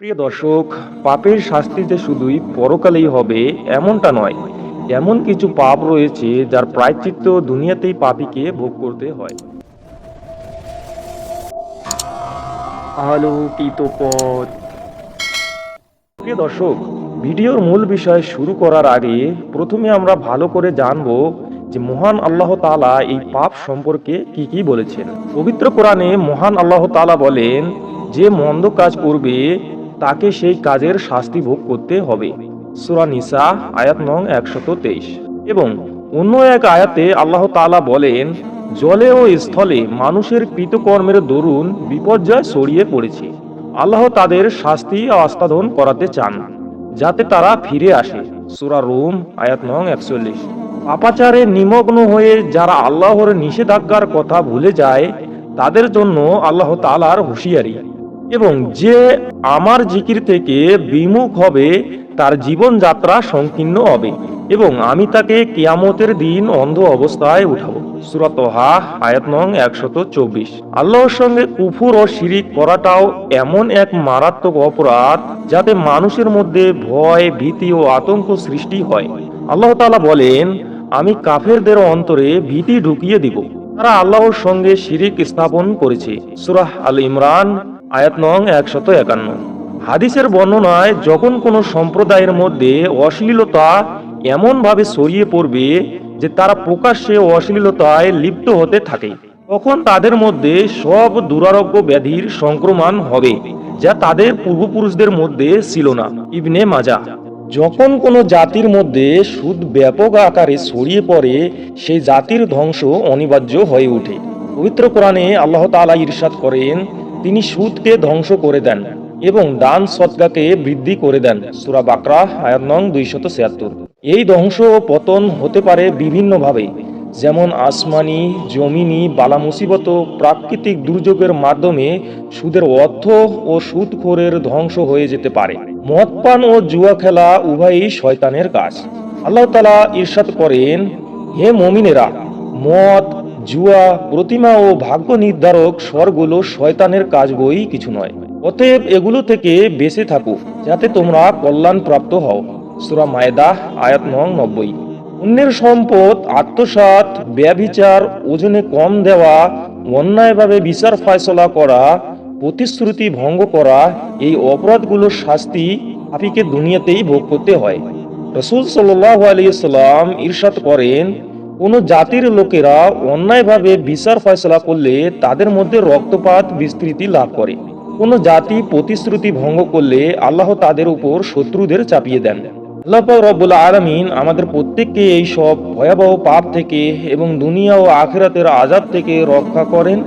প্রিয় দর্শক, পাপের শাস্তি যে শুধুই পরকালেই হবে, এমনটা নয়। এমন কিছু পাপ রয়েছে যার প্রায়চিত্ত দুনিয়াতেই পাপীকে ভোগ করতে হয়। আলোকিত পথ। প্রিয় দর্শক, ভিডিওর মূল বিষয় শুরু করার আগে প্রথমে আমরা ভালো করে জানব যে মহান আল্লাহ তাআলা এই পাপ সম্পর্কে কি কি বলেছেন। পবিত্র কোরআনে মহান আল্লাহ তাআলা বলেন, যে মন্দ কাজ করবে তাকে সেই কাজের শাস্তি ভোগ করতে হবে। সূরা নিসা, আয়াত নং একশত তেইশ। এবং অন্য এক আয়াতে আল্লাহ তালা বলেন, জলে ও স্থলে মানুষের কৃতকর্মের দরুন বিপর্যয় ছড়িয়ে পড়েছে। আল্লাহ তাদের শাস্তি আস্তাদন করাতে চান, যাতে তারা ফিরে আসে। সুরা রুম, আয়াত নং একচল্লিশ। পাপাচারে নিমগ্ন হয়ে যারা আল্লাহর নিষেধাজ্ঞার কথা ভুলে যায়, তাদের জন্য আল্লাহ তালার হুঁশিয়ারি। এবং যে আমার জিকির থেকে বিমুখ হবে, তার জীবনযাত্রা সংকীর্ণ হবে এবং আমি তাকে কিয়ামতের দিন অন্ধ অবস্থায় উঠাবো। সুরাতহা আয়াত নং একশত চব্বিশ। আল্লাহর সঙ্গে কুফুর ও করাটাও এমন এক মারাত্মক অপরাধ যাতে মানুষের মধ্যে ভয়, ভীতি ও আতঙ্ক সৃষ্টি হয়। আল্লাহ তাআলা বলেন, আমি কাফেরদের অন্তরে ভীতি ঢুকিয়ে দিব। তারা আল্লাহর সঙ্গে শিরিক স্থাপন করেছে। সুরাহ আল ইমরান আয়াত নং একশত একান্ন। হাদিসের বর্ণনায় যখন কোনো সম্প্রদায়ের মধ্যে অশ্লীলতা এমনভাবে ছড়িয়ে পড়বে যে তারা প্রকাশ্যে অশ্লীলতায় লিপ্ত হতে থাকে, তখন তাদের মধ্যে সব দুরারোগ্য ব্যাধির সংক্রমণ হবে যা তাদের পূর্বপুরুষদের মধ্যে ছিল না। ইবনে মাজা। যখন কোনো জাতির মধ্যে সুদ ব্যাপক আকারে ছড়িয়ে পড়ে, সেই জাতির ধ্বংস অনিবার্য হয়ে ওঠে। পবিত্র কোরআনে আল্লাহ তাআলা ইরশাদ করেন তিনি সুদকে ধ্বংস করে দেন এবং দান সৎকাকে বৃদ্ধি করে দেন। সুরা বাকরা, আয়াত নং দুইশত ছিয়াত্তর। এই ধ্বংস ও পতন হতে পারে বিভিন্নভাবে, যেমন আসমানি, জমিনি বালা মুসিবত প্রাকৃতিক দুর্যোগের মাধ্যমে সুদের অর্থ ও সুদখোরের ধ্বংস হয়ে যেতে পারে। মদপান ও জুয়া খেলা উভয়ই শয়তানের কাজ। আল্লাহ তালা ইরশাদ করেন, হে মমিনেরা, মদ জুয়া, প্রতিমা ও ভাগ্য নির্ধারক স্বরগুলো শয়তানের কাজ বই কিছু নয়। অতএব এগুলো থেকে বেঁচে থাকো, যাতে তোমরা কল্যাণ প্রাপ্ত হও। সুরা মায়দা আয়াত নং নব্বই। অন্যের সম্পদ, আত্মসাৎ, ব্যভিচার, ওজনে কম দেওয়া, অন্যায়ভাবে বিচার ফয়সলা করা, প্রতিশ্রুতি ভঙ্গ করা, এই অপরাধগুলোর শাস্তি পাপীকে দুনিয়াতেই ভোগ করতে হয়। রসুল সাল্লাহ আলিয়াল্লাম ইরশাদ করেন কোন জাতির লোকেরা অন্যায়ভাবে বিচার ফয়সলা করলে তাদের মধ্যে রক্তপাত, বিস্তৃতি লাভ করে। কোন জাতি প্রতিশ্রুতি ভঙ্গ করলে আল্লাহ তাদের উপর শত্রুদের চাপিয়ে দেন। আল্লাহ রব্বুল আলমিন আমাদের প্রত্যেককে এই সব ভয়াবহ পাপ থেকে এবং দুনিয়া ও আখেরাতের আজাব থেকে রক্ষা করেন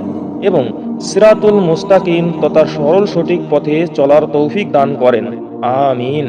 এবং সিরাতুল মুস্তাকিম তথা সরল সঠিক পথে চলার তৌফিক দান করেন। আমিন।